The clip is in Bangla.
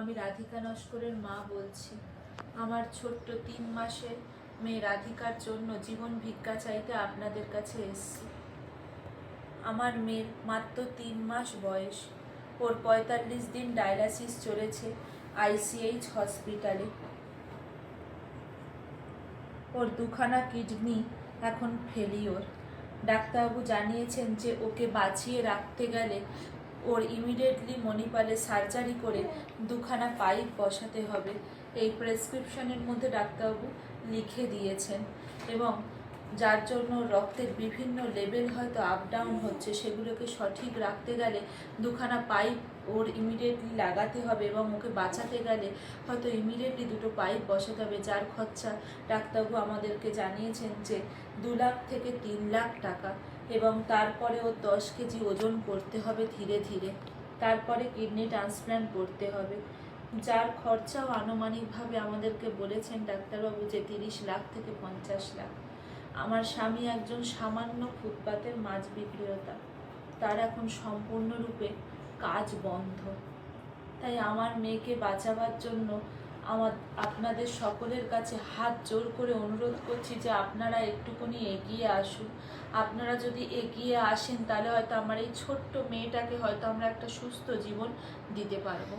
আমি রাধিকা নস্করের মা বলছি। আমার ছোট্ট তিন মাসের মেয়ে রাধিকার জন্য জীবন ভিক্ষা চাইতে আপনাদের কাছে এসেছি। আমার মেয়ের মাত্র তিন মাস বয়স। ওর পঁয়তাল্লিশ দিন ডায়ালাসিস চলেছে আইসিএইচ হসপিটালে। ওর দুখানা কিডনি এখন ফেলিওর। ডাক্তারবাবু জানিয়েছেন যে ওকে বাঁচিয়ে রাখতে গেলে ওর ইমিডিয়েটলি মণিপালে সার্জারি করে দুখানা পাইপ বসাতে হবে। এই প্রেসক্রিপশনের মধ্যে ডাক্তারবাবু লিখে দিয়েছেন এবং যার জন্য রক্তের বিভিন্ন লেভেল হয়তো আপ ডাউন হচ্ছে, সেগুলোকে সঠিক রাখতে গেলে দুখানা পাইপ ওর ইমিডিয়েটলি লাগাতে হবে এবং ওকে বাঁচাতে গেলে হয়তো ইমিডিয়েটলি দুটো পাইপ বসাতে হবে। যার খরচা ডাক্তারবাবু আমাদেরকে জানিয়েছেন যে দু লাখ থেকে তিন লাখ টাকা। এবং তারপরে ওর দশ কেজি ওজন করতে হবে ধীরে ধীরে। তারপরে কিডনি ট্রান্সপ্ল্যান্ট করতে হবে। যার খরচাও আনুমানিকভাবে আমাদেরকে বলেছেন ডাক্তারবাবু যে তিরিশ লাখ থেকে পঞ্চাশ লাখ। আমার স্বামী একজন সামান্য ফুটপাতের মাছ বিক্রেতা। তার এখন সম্পূর্ণরূপে কাজ বন্ধ। তাই আমার মেয়েকে বাঁচাবার জন্য আমার, আপনাদের সকলের কাছে হাত জোর করে অনুরোধ করছি যে আপনারা একটুকুনি এগিয়ে আসুন। আপনারা যদি এগিয়ে আসেন, তাহলে হয়তো আমার এই ছোট্ট মেয়েটাকে হয়তো আমরা একটা সুস্থ জীবন দিতে পারব।